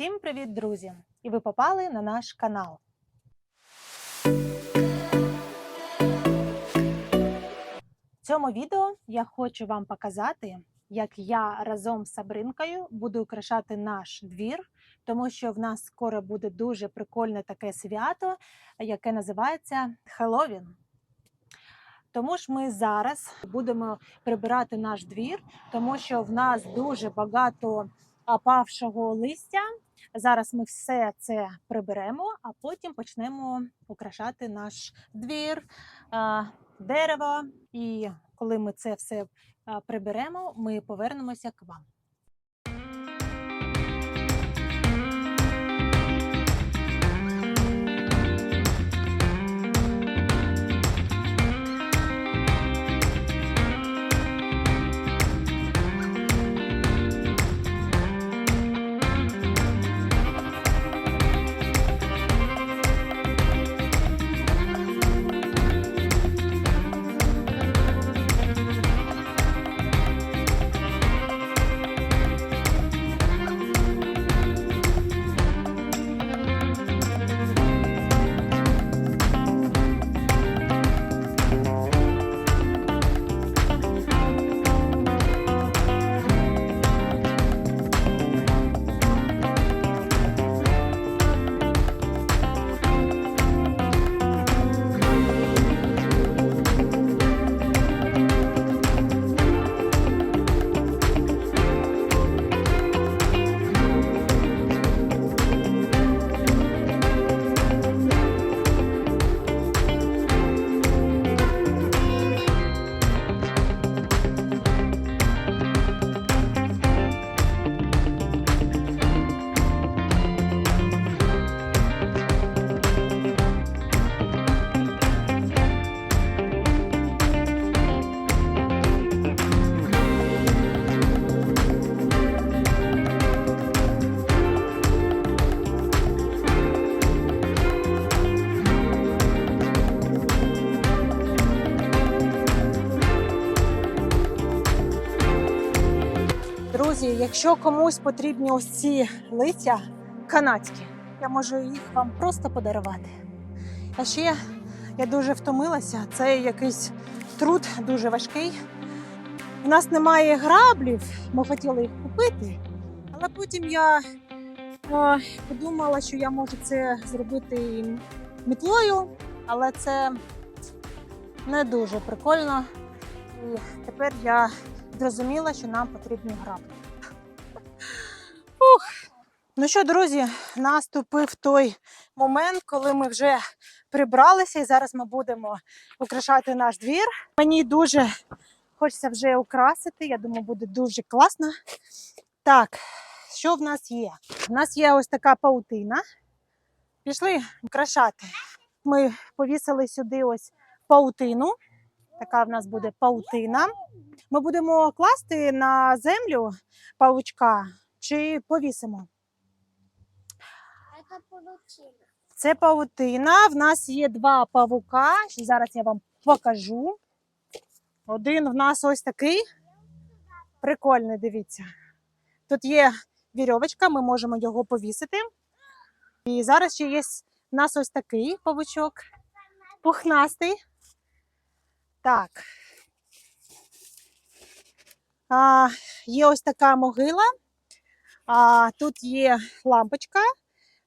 Всім привіт, друзі! І ви попали на наш канал. В цьому відео я хочу вам показати, як я разом з Сабринкою буду украшати наш двір, тому що в нас скоро буде дуже прикольне таке свято, яке називається Хеллоуін. Тому ж ми зараз будемо прибирати наш двір, тому що в нас дуже багато опавшого листя. Зараз ми все це приберемо, а потім почнемо украшати наш двір, дерево. І коли ми це все приберемо, ми повернемося к вам. Якщо комусь потрібні ось ці листя канадські, я можу їх вам просто подарувати. А ще я дуже втомилася. Це якийсь труд дуже важкий. У нас немає граблів, ми хотіли їх купити, але потім я е, подумала, що я можу це зробити і мітлою, але це не дуже прикольно. І тепер я зрозуміла, що нам потрібні граблі. Ну що, друзі, наступив той момент, коли ми вже прибралися, і зараз ми будемо украшати наш двір. Мені дуже хочеться вже украсити. Я думаю, буде дуже класно. Так, що в нас є? У нас є ось така паутина. Пішли украшати. Ми повісили сюди ось паутину. Така в нас буде паутина. Ми будемо класти на землю павучка чи повісимо. Получилось. Це павутина. В нас є два павука. Зараз я вам покажу. Один в нас ось такий. Прикольний, дивіться. Тут є вірьовочка, ми можемо його повісити. І зараз ще є в нас ось такий павучок. Пухнастий. Так. А, є ось така могила. А, тут є лампочка,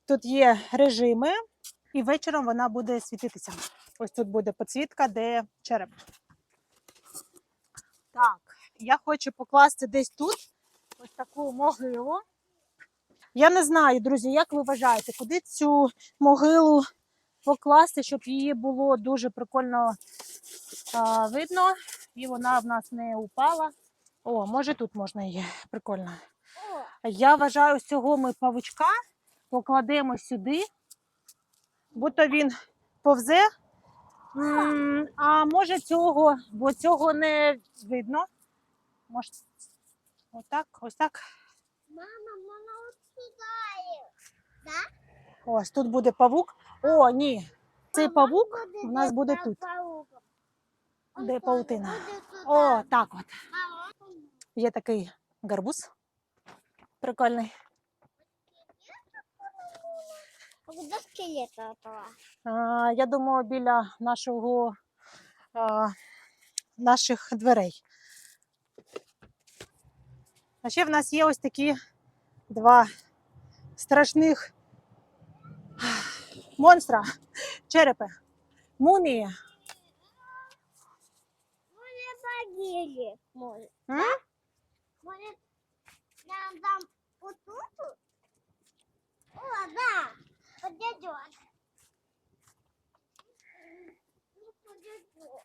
тут є режими, і вечором вона буде світитися. Ось тут буде підсвітка, де череп. Так, я хочу покласти десь тут ось таку могилу. Я не знаю, друзі, як ви вважаєте, куди цю могилу покласти, щоб її було дуже прикольно а, видно, і вона в нас не упала. О, може тут можна її. Прикольно. Я вважаю, з цього ми павучка покладемо сюди, будто він повзе. А може цього, бо цього не видно. Може, отак, ось так. мама, мама утікає. Ось тут буде павук. О, ні. Цей павук у нас буде тут. Де паутина? О, так от. Є такий гарбуз. Прикольний. А куда скелет? А, я думаю, біля нашого, а, наших дверей. А ще в нас є ось такі два страшних монстра, черепи, мумії. Может. М? Может, нам там вот тут? О, да, подойдет. Подойдет.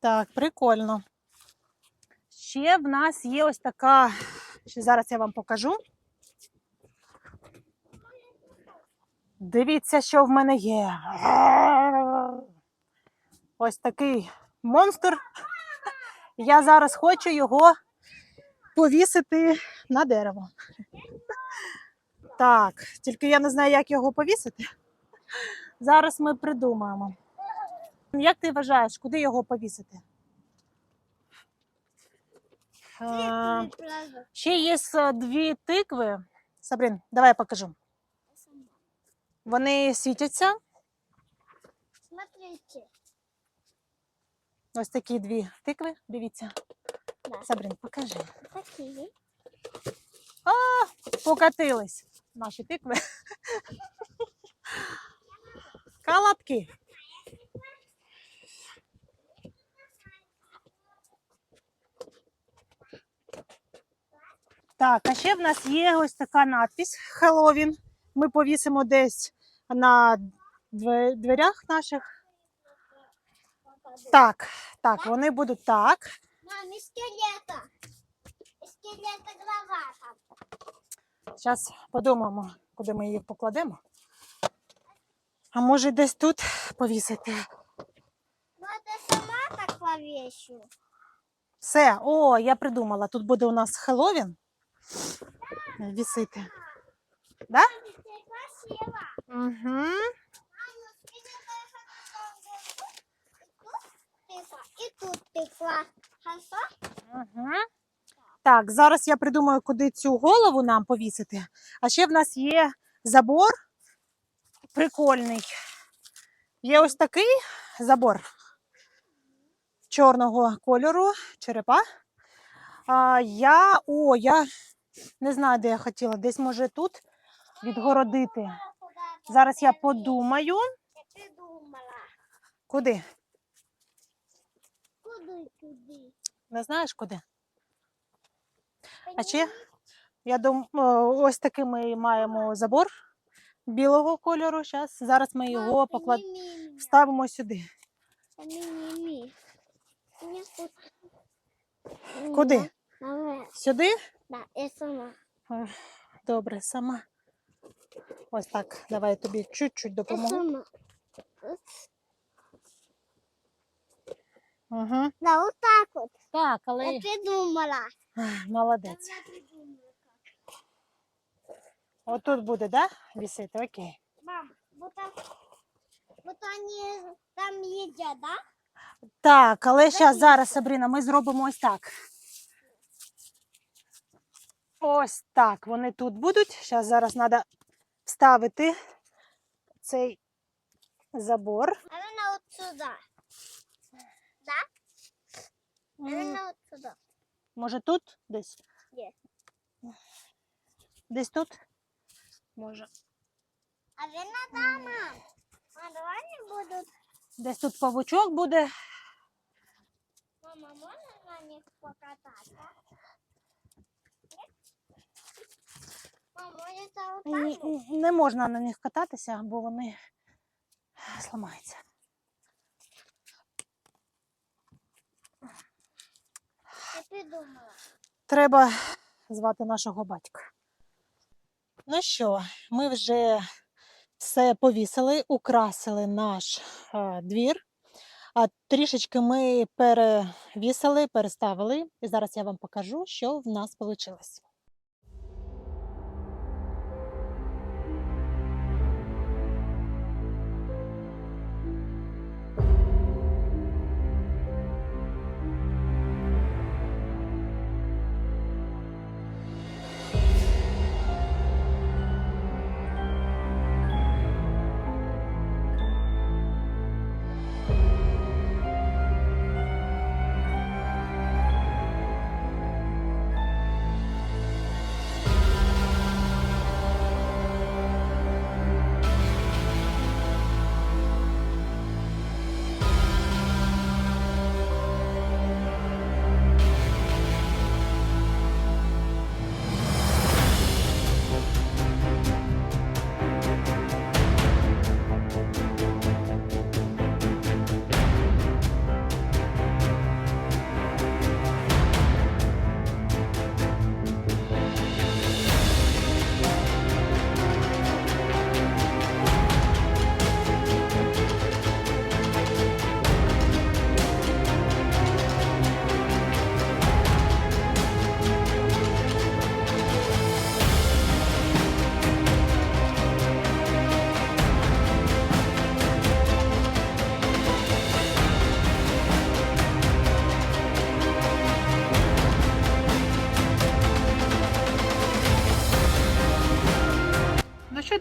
Так, прикольно. Ще в нас є ось така, ще зараз я вам покажу. Дивіться, що в мене є. Ось такий монстр. Я зараз хочу його повісити на дерево. Так, тільки я не знаю, як його повісити. Зараз ми придумаємо. Як ти вважаєш, куди його повісити? Е, Цветы. Ще є е, дві тикви. Сабрін, давай я покажу. Вони світяться. Смотрите. Ось такі дві тикви. Дивіться. Да. Сабрін, покажи. Такие. Покатились наші тикви. Калатки. Так, а ще в нас є ось така надпись Хеллоуін. Ми повісимо десь на дверях наших. Так, так, вони будуть так. Мам, и скелета. Скелета голова там. Зараз подумаємо, куди ми її покладемо. А може десь тут повісити. Ну, это сама так повешу. Все, о, я придумала. Тут буде у нас Хеллоуін вісити. Да? Ты красиво. Угу. Мам, ну скелета я хотела И тут тыква. Хорошо? Угу. Так, зараз я придумаю, куди цю голову нам повісити. А ще в нас є забор прикольний. Є ось такий забор чорного кольору, черепа. А, я, о, я не знаю, де я хотіла. Десь може тут відгородити. Зараз я подумаю, придумала. куди. Куди? Не знаєш куди? А ще я думаю, ось такий ми маємо забор білого кольору. Щас, зараз ми його поклад... вставимо сюди. Куди? Сюди? Я сама. Добре, сама. Ось так. Давай я тобі чуть-чуть Я допоможу. Угу. Да, вот так вот. Так, але Я придумала. Молодець. Отут буде, да? Вісити? Окей. Мам, вот так. Вот они там едят, да? Так, але зараз, зараз, Сабріна, ми зробимо ось так. Ось так. Вони тут будуть. Зараз, зараз треба вставити цей забор. Наверное, вот сюда. Да? М, Наверное, вот сюда. Може тут десь? Є. Десь тут? Може. А верно, да, мам? А давай они будут. Десь тут павучок буде. Мама, можно на них? Мама, вот? Не можна на них кататися, бо вони зламаються. Придумала. Треба звати нашого батька. Ну що, ми вже все повісили, украсили наш е, двір. А трішечки ми перевісили, переставили. І зараз я вам покажу, що в нас вийшло.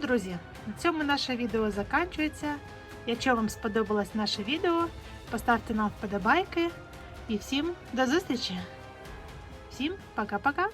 Друзі, на цьому наше відео закінчується. Якщо вам сподобалось наше відео, поставте нам вподобайки і всім до зустрічі! Всім пока-пока!